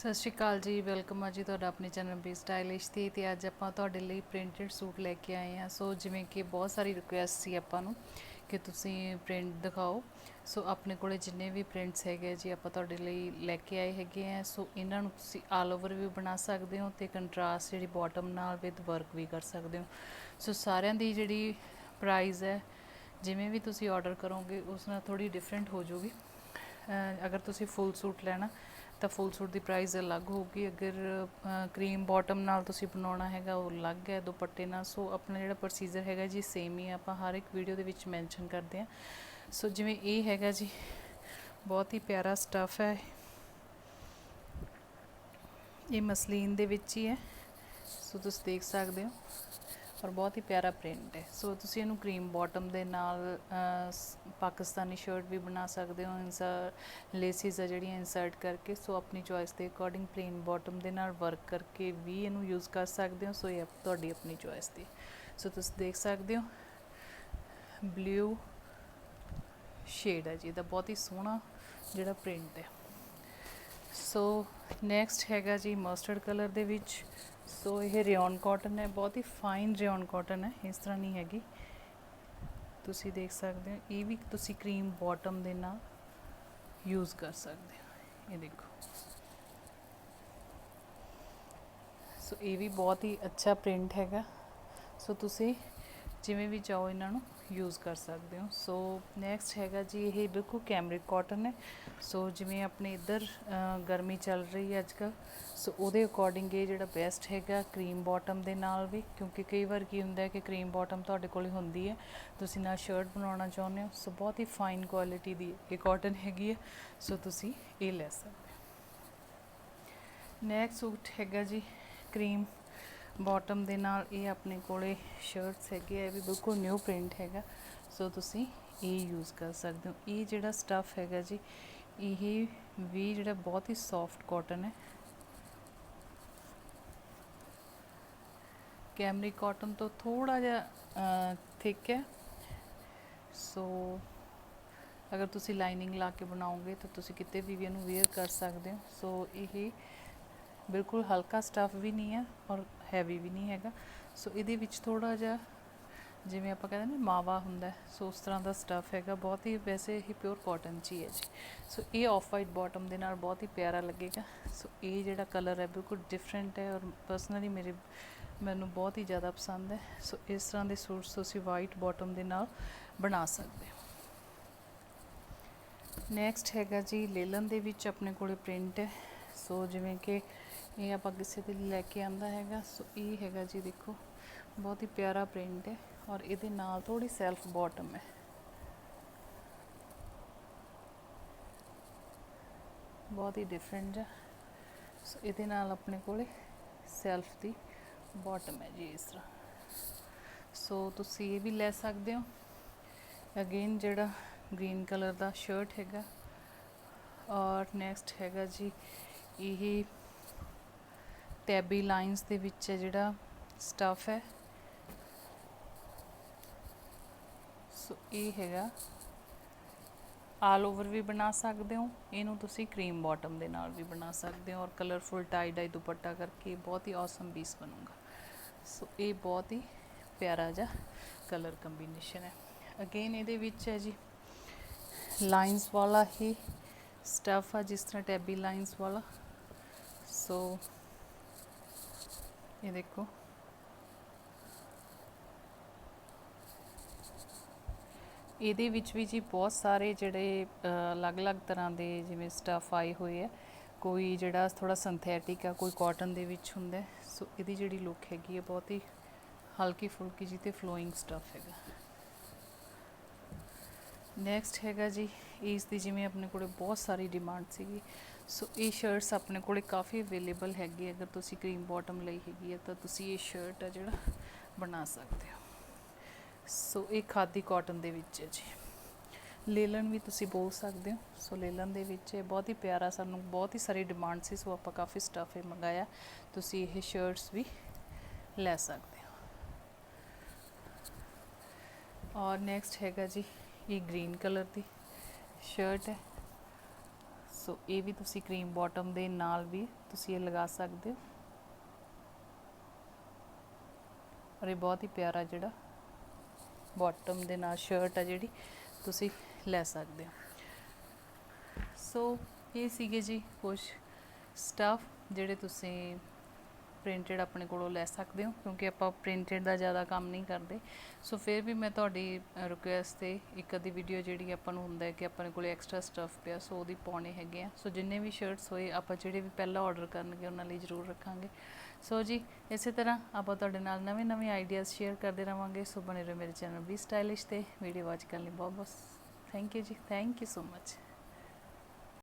ਸਤਿ ਸ਼੍ਰੀ ਅਕਾਲ ਜੀ, ਵੈਲਕਮ ਆ ਜੀ ਤੁਹਾਡਾ ਆਪਣੇ ਚੈਨਲ ਬੀ ਸਟਾਈਲਿਸ਼ ਤੇ ਤੇ ਅੱਜ ਆਪਾਂ ਤੁਹਾਡੇ ਲਈ ਪ੍ਰਿੰਟਡ ਸੂਟ ਲੈ ਕੇ ਆਏ ਆ ਸੋ ਜਿਵੇਂ ਕਿ ਬਹੁਤ ਸਾਰੀ ਰਿਕੁਐਸਟ ਸੀ ਆਪਾਂ ਨੂੰ ਕਿ ਤੁਸੀਂ ਪ੍ਰਿੰਟ ਦਿਖਾਓ। ਸੋ ਆਪਣੇ ਕੋਲੇ ਜਿੰਨੇ ਵੀ ਪ੍ਰਿੰਟਸ ਹੈਗੇ ਆ ਜੀ, ਆਪਾਂ ਤੁਹਾਡੇ ਲਈ ਲੈ ਕੇ ਆਏ ਹੈਗੇ ਆ। ਸੋ ਇਹਨਾਂ ਨੂੰ ਤੁਸੀਂ ਆਲ ਓਵਰ ਵੀ ਬਣਾ ਸਕਦੇ ਹੋ ਤੇ ਕੰਟਰਾਸਟ ਜਿਹੜੀ ਬਾਟਮ ਨਾਲ ਵਿਦ ਵਰਕ ਵੀ ਕਰ ਸਕਦੇ ਹੋ। ਸੋ ਸਾਰਿਆਂ ਦੀ ਜਿਹੜੀ ਪ੍ਰਾਈਸ ਹੈ, ਜਿਵੇਂ ਵੀ ਤੁਸੀਂ ਆਰਡਰ ਕਰੋਗੇ, ਉਸ ਨਾਲ ਥੋੜੀ ਡਿਫਰੈਂਟ ਹੋ ਜਾਊਗੀ। ਅਗਰ ਤੁਸੀਂ ਫੁੱਲ ਸੂਟ ਲੈਣਾ ਤਾਂ ਫੁੱਲ ਸੂਟ ਦੀ ਪ੍ਰਾਈਸ ਅਲੱਗ ਹੋਊਗੀ। ਅਗਰ ਕਰੀਮ ਬਾਟਮ ਨਾਲ ਤੁਸੀਂ ਬਣਾਉਣਾ ਹੈਗਾ, ਉਹ ਅਲੱਗ ਹੈ, ਦੁਪੱਟੇ ਨਾਲ। ਸੋ ਆਪਣਾ ਜਿਹੜਾ ਪ੍ਰੋਸੀਜਰ ਹੈਗਾ ਜੀ ਸੇਮ ਹੀ ਆਪਾਂ ਹਰ ਇੱਕ ਵੀਡੀਓ ਦੇ ਵਿੱਚ ਮੈਂਸ਼ਨ ਕਰਦੇ ਆ ਸੋ ਜਿਵੇਂ ਇਹ ਹੈਗਾ ਜੀ, ਬਹੁਤ ਹੀ ਪਿਆਰਾ ਸਟਫ ਹੈ। ਇਹ ਮਸਲੀਨ ਦੇ ਵਿੱਚ ਹੀ ਹੈ। ਸੋ ਤੁਸੀਂ ਦੇਖ ਸਕਦੇ ਹੋ। ਔਰ ਬਹੁਤ ਹੀ ਪਿਆਰਾ ਪ੍ਰਿੰਟ ਹੈ। ਸੋ ਤੁਸੀਂ ਇਹਨੂੰ ਕਰੀਮ ਬਾਟਮ ਦੇ ਨਾਲ ਪਾਕਿਸਤਾਨੀ ਸ਼ਰਟ ਵੀ ਬਣਾ ਸਕਦੇ ਹੋ ਇਨਸਰ ਲੇਸਿਸ ਆ ਜਿਹੜੀਆਂ ਇਨਸਰਟ ਕਰਕੇ। ਸੋ ਆਪਣੀ ਚੋਇਸ ਦੇ ਅਕੋਰਡਿੰਗ ਪਲੇਨ ਬਾਟਮ ਦੇ ਨਾਲ ਵਰਕ ਕਰਕੇ ਵੀ ਇਹਨੂੰ ਯੂਜ਼ ਕਰ ਸਕਦੇ ਹੋ। ਸੋ ਇਹ ਤੁਹਾਡੀ ਆਪਣੀ ਚੋਇਸ ਦੀ। ਸੋ ਤੁਸੀਂ ਦੇਖ ਸਕਦੇ ਹੋ ਬਲੂ ਸ਼ੇਡ ਹੈ ਜੀ। ਇਹਦਾ ਬਹੁਤ ਹੀ ਸੋਹਣਾ ਜਿਹੜਾ ਪ੍ਰਿੰਟ ਹੈ। ਸੋ ਨੈਕਸਟ ਹੈਗਾ ਜੀ ਮਸਟਰਡ ਕਲਰ ਦੇ ਵਿੱਚ। ਸੋ ਇਹ ਰਿਓਨ ਕਾਟਨ ਹੈ ਬਹੁਤ ਹੀ ਫਾਈਨ ਰਿਓਨ ਕਾਟਨ ਹੈ ਇਸ ਤਰ੍ਹਾਂ ਨਹੀਂ ਹੈਗੀ ਤੁਸੀਂ ਦੇਖ ਸਕਦੇ ਹੋ ਇਹ ਵੀ ਤੁਸੀਂ ਕਰੀਮ ਬਾਟਮ ਦੇ ਨਾਲ ਯੂਜ਼ ਕਰ ਸਕਦੇ ਹੋ ਇਹ ਦੇਖੋ ਸੋ ਇਹ ਵੀ ਬਹੁਤ ਹੀ ਅੱਛਾ ਪ੍ਰਿੰਟ ਹੈਗਾ ਸੋ ਤੁਸੀਂ ਜਿਵੇਂ ਵੀ ਚਾਹੋ ਇਹਨਾਂ ਨੂੰ ਯੂਜ਼ ਕਰ ਸਕਦੇ ਹੋ। ਸੋ ਨੈਕਸਟ ਹੈਗਾ ਜੀ ਇਹ ਬਿਲਕੁਲ ਕੈਮਰਿਕ ਕਾਟਨ ਹੈ। ਸੋ ਜਿਵੇਂ ਆਪਣੇ ਇੱਧਰ ਗਰਮੀ ਚੱਲ ਰਹੀ ਹੈ ਅੱਜ ਅੱਜਕੱਲ ਸੋ ਉਹਦੇ ਅਕੋਰਡਿੰਗ ਇਹ ਜਿਹੜਾ ਬੈਸਟ ਹੈਗਾ ਕਰੀਮ ਬਾਟਮ ਦੇ ਨਾਲ ਵੀ। ਕਿਉਂਕਿ ਕਈ ਵਾਰ ਕੀ ਹੁੰਦਾ ਹੈ ਕਿ ਕਰੀਮ ਬਾਟਮ ਤੁਹਾਡੇ ਕੋਲ ਹੁੰਦੀ ਹੈ। ਤੁਸੀਂ ਨਾਲ ਸ਼ਰਟ ਬਣਾਉਣਾ ਚਾਹੁੰਦੇ ਹੋ। ਸੋ ਬਹੁਤ ਹੀ ਫਾਈਨ ਕੁਆਲਿਟੀ ਦੀ ਇਹ ਕਾਟਨ ਹੈਗੀ ਹੈ। ਸੋ ਤੁਸੀਂ ਇਹ ਲੈ ਸਕਦੇ ਨੈਕਸਟ ਸੂਟ ਹੈਗਾ ਜੀ ਕਰੀਮ ਬਾਟਮ ਦੇ ਨਾਲ ਇਹ ਆਪਣੇ ਕੋਲੇ ਸ਼ਰਟਸ ਹੈਗੇ ਆ, ਇਹ ਵੀ ਬਿਲਕੁਲ ਨਿਊ ਪ੍ਰਿੰਟ ਹੈਗਾ। ਸੋ ਤੁਸੀਂ ਇਹ ਯੂਜ਼ ਕਰ ਸਕਦੇ ਹੋ। ਇਹ ਜਿਹੜਾ ਸਟਫ ਹੈਗਾ ਜੀ, ਇਹ ਵੀ ਜਿਹੜਾ ਬਹੁਤ ਹੀ ਸੌਫਟ ਕਾਟਨ ਹੈ। ਕੈਮਰੀ ਕਾਟਨ ਤੋਂ ਥੋੜਾ ਜਿਹਾ ਥਿਕ ਹੈ। ਸੋ ਅਗਰ ਤੁਸੀਂ ਲਾਈਨਿੰਗ ਲਾ ਕੇ ਬਣਾਓਗੇ ਤਾਂ ਤੁਸੀਂ ਕਿਤੇ ਵੀ ਵੀ ਇਹਨੂੰ ਵੇਅਰ ਕਰ ਸਕਦੇ ਹੋ। ਸੋ ਇਹ ਬਿਲਕੁਲ ਹਲਕਾ ਸਟਫ ਵੀ ਨਹੀਂ ਹੈ ਔਰ ਹੈਵੀ ਵੀ ਨਹੀਂ ਹੈਗਾ। ਸੋ ਇਹਦੇ ਵਿੱਚ ਥੋੜਾ ਜਿਹਾ ਜਿਵੇਂ ਆਪਾਂ ਕਹਿੰਦੇ ਨੇ ਮਾਵਾ ਹੁੰਦਾ ਸੋ ਉਸ ਤਰ੍ਹਾਂ ਦਾ ਸਟੱਫ ਹੈਗਾ। ਬਹੁਤ ਹੀ ਵੈਸੇ ਹੀ ਪਿਓਰ ਕਾਟਨ ਚ ਹੀ ਹੈ ਜੀ। ਸੋ ਇਹ ਆਫ ਵਾਈਟ ਬਾਟਮ ਦੇ ਨਾਲ ਬਹੁਤ ਹੀ ਪਿਆਰਾ ਲੱਗੇਗਾ। ਸੋ ਇਹ ਜਿਹੜਾ ਕਲਰ ਹੈ, ਬਿਲਕੁਲ ਡਿਫਰੈਂਟ ਹੈ ਔਰ ਪਰਸਨਲੀ ਮੇਰੇ, ਮੈਨੂੰ ਬਹੁਤ ਹੀ ਜ਼ਿਆਦਾ ਪਸੰਦ ਹੈ। ਸੋ ਇਸ ਤਰ੍ਹਾਂ ਦੇ ਸੂਟਸ ਤੁਸੀਂ ਵਾਈਟ ਬਾਟਮ ਦੇ ਨਾਲ ਬਣਾ ਸਕਦੇ ਹੋ। ਨੈਕਸਟ ਹੈਗਾ ਜੀ, ਲੇਲਨ ਦੇ ਵਿੱਚ ਆਪਣੇ ਕੋਲੇ ਪ੍ਰਿੰਟ ਹੈ। ਸੋ ਜਿਵੇਂ ਕਿ ਇਹ ਆਪਾਂ ਕਿਸੇ ਦੇ ਲੈ ਕੇ ਆਂਦਾ ਹੈਗਾ, ਸੋ ਇਹ ਹੈਗਾ ਜੀ ਦੇਖੋ, ਬਹੁਤ ਹੀ ਪਿਆਰਾ ਪ੍ਰਿੰਟ ਹੈ ਔਰ ਇਹਦੇ ਨਾਲ ਥੋੜੀ ਸੈਲਫ ਬਾਟਮ ਹੈ। ਬਹੁਤ ਹੀ ਡਿਫਰੈਂਟ ਹੈ। ਸੋ ਇਹਦੇ ਨਾਲ ਆਪਣੇ ਕੋਲੇ ਸੈਲਫ ਦੀ ਬਾਟਮ ਹੈ ਜੀ ਇਸ ਤਰ੍ਹਾਂ। ਸੋ ਤੁਸੀਂ ਇਹ ਵੀ ਲੈ ਸਕਦੇ ਹੋ। ਅਗੇਨ ਜਿਹੜਾ ਗ੍ਰੀਨ ਕਲਰ ਦਾ ਸ਼ਰਟ ਹੈਗਾ। ਔਰ ਨੈਕਸਟ ਹੈਗਾ ਜੀ, ਇਹ ਟੈਬੀ ਲਾਈਨਸ ਦੇ ਵਿੱਚ ਹੈ ਜਿਹੜਾ ਸਟਫ ਹੈ। ਸੋ ਇਹ ਹੈਗਾ। ਆਲ ਓਵਰ ਵੀ ਬਣਾ ਸਕਦੇ ਹੋ। ਇਹਨੂੰ ਤੁਸੀਂ ਕਰੀਮ ਬਾਟਮ ਦੇ ਨਾਲ ਵੀ ਬਣਾ ਸਕਦੇ ਹੋ ਔਰ ਕਲਰਫੁਲ ਟਾਈ ਡਾਈ ਦੁਪੱਟਾ ਕਰਕੇ ਬਹੁਤ ਹੀ ਔਸਮ ਪੀਸ ਬਣੂਗਾ। ਸੋ ਇਹ ਬਹੁਤ ਹੀ ਪਿਆਰਾ ਜਿਹਾ ਕਲਰ ਕੰਬੀਨੇਸ਼ਨ ਹੈ। ਅਗੇਨ ਇਹਦੇ ਵਿੱਚ ਹੈ ਜੀ ਲਾਈਨਸ ਵਾਲਾ ਹੀ ਸਟਫ ਆ, ਜਿਸ ਤਰ੍ਹਾਂ ਟੈਬੀ ਲਾਈਨਸ ਵਾਲਾ। ਸੋ ਇਹ ਦੇਖੋ ਇਹਦੇ ਵਿੱਚ ਵੀ ਜੀ ਬਹੁਤ ਸਾਰੇ ਜਿਹੜੇ ਅਲੱਗ-ਅਲੱਗ ਤਰ੍ਹਾਂ ਦੇ ਜਿਵੇਂ ਸਟਫ ਆਏ ਹੋਏ ਆ। ਕੋਈ ਜਿਹੜਾ ਥੋੜਾ ਸਿੰਥੈਟਿਕ ਆ, ਕੋਈ ਕਾਟਨ ਦੇ ਵਿੱਚ ਹੁੰਦਾ। ਸੋ ਇਹਦੀ ਜਿਹੜੀ ਲੁੱਕ ਹੈਗੀ ਹੈ ਬਹੁਤ ਹੀ ਹਲਕੀ ਫੁਲਕੀ ਜੀ ਤੇ ਫਲੋਇੰਗ ਸਟਫ ਹੈਗਾ। ਨੈਕਸਟ ਹੈਗਾ ਜੀ, ਇਸ ਦੀ ਜਿਵੇਂ ਆਪਣੇ ਕੋਲੇ ਬਹੁਤ ਸਾਰੀ ਡਿਮਾਂਡ ਸੀਗੀ। ਸੋ ਇਹ ਸ਼ਰਟਸ ਆਪਣੇ ਕੋਲੇ ਕਾਫੀ ਅਵੇਲੇਬਲ ਹੈਗੀ, ਅਗਰ ਤੁਸੀਂ ਕਰੀਮ ਬਾਟਮ ਲਈ ਹੈਗੀ ਹੈ, ਤਾਂ ਤੁਸੀਂ ਇਹ ਸ਼ਰਟ ਆ ਜਿਹੜਾ ਬਣਾ ਸਕਦੇ ਹੋ। ਸੋ ਇਹ ਖਾਦੀ ਕਾਟਨ ਦੇ ਵਿੱਚ ਹੈ ਜੀ। ਲੇਲਨ ਵੀ ਤੁਸੀਂ ਬੋਲ ਸਕਦੇ ਹੋ। ਸੋ ਲੇਲਨ ਦੇ ਵਿੱਚ ਇਹ ਬਹੁਤ ਹੀ ਪਿਆਰਾ, ਸਾਨੂੰ ਬਹੁਤ ਹੀ ਸਾਰੀ ਡਿਮਾਂਡ ਸੀ ਸੋ ਆਪਾਂ ਕਾਫੀ ਸਟਫ ਇਹ ਮੰਗਾਇਆ। ਤੁਸੀਂ ਇਹ ਸ਼ਰਟਸ ਵੀ ਲੈ ਸਕਦੇ ਹੋ। ਔਰ ਨੈਕਸਟ ਹੈਗਾ ਜੀ ਇਹ ਗ੍ਰੀਨ ਕਲਰ ਦੀ ਸ਼ਰਟ ਹੈ। ਸੋ ਇਹ ਵੀ ਤੁਸੀਂ ਕਰੀਮ ਬਾਟਮ ਦੇ ਨਾਲ ਵੀ ਤੁਸੀਂ ਇਹ ਲਗਾ ਸਕਦੇ ਹੋ। ਔਰ ਇਹ ਬਹੁਤ ਹੀ ਪਿਆਰਾ ਜਿਹੜਾ ਬਾਟਮ ਦੇ ਨਾਲ ਸ਼ਰਟ ਆ ਜਿਹੜੀ ਤੁਸੀਂ ਲੈ ਸਕਦੇ ਹੋ। ਸੋ ਇਹ ਸੀਗੇ ਜੀ ਕੁਝ ਸਟਫ ਜਿਹੜੇ ਤੁਸੀਂ ਪ੍ਰਿੰਟਡ ਆਪਣੇ ਕੋਲੋਂ ਲੈ ਸਕਦੇ ਹੋ, ਕਿਉਂਕਿ ਆਪਾਂ ਪ੍ਰਿੰਟਡ ਦਾ ਜ਼ਿਆਦਾ ਕੰਮ ਨਹੀਂ ਕਰਦੇ। ਸੋ ਫਿਰ ਵੀ ਮੈਂ ਤੁਹਾਡੀ ਰਿਕੁਐਸਟ ਤੇ ਇੱਕ ਅੱਧੀ ਵੀਡੀਓ ਜਿਹੜੀ ਆਪਾਂ ਨੂੰ ਹੁੰਦਾ ਹੈ ਕਿ ਆਪਣੇ ਕੋਲੇ ਐਕਸਟਰਾ ਸਟਫ ਪਿਆ ਸੋ ਉਹਦੀ ਪਾਉਣੇ ਹੈਗੇ ਆ। ਸੋ ਜਿੰਨੇ ਵੀ ਸ਼ਰਟਸ ਹੋਏ, ਆਪਾਂ ਜਿਹੜੇ ਵੀ ਪਹਿਲਾਂ ਆਰਡਰ ਕਰਨਗੇ, ਉਹਨਾਂ ਲਈ ਜ਼ਰੂਰ ਰੱਖਾਂਗੇ। ਸੋ ਜੀ, ਇਸੇ ਤਰ੍ਹਾਂ ਆਪਾਂ ਤੁਹਾਡੇ ਨਾਲ ਨਵੇਂ ਨਵੇਂ ਆਈਡੀਆਜ਼ ਸ਼ੇਅਰ ਕਰਦੇ ਰਵਾਂਗੇ। ਸੋ ਬਣੇ ਰਹੋ ਮੇਰੇ ਚੈਨਲ ਵੀ ਸਟਾਈਲਿਸ਼ ਤੇ ਵੀਡੀਓ ਵਾਚ ਕਰਨ ਲਈ ਬਹੁਤ ਬਹੁਤ thank you ji thank you so much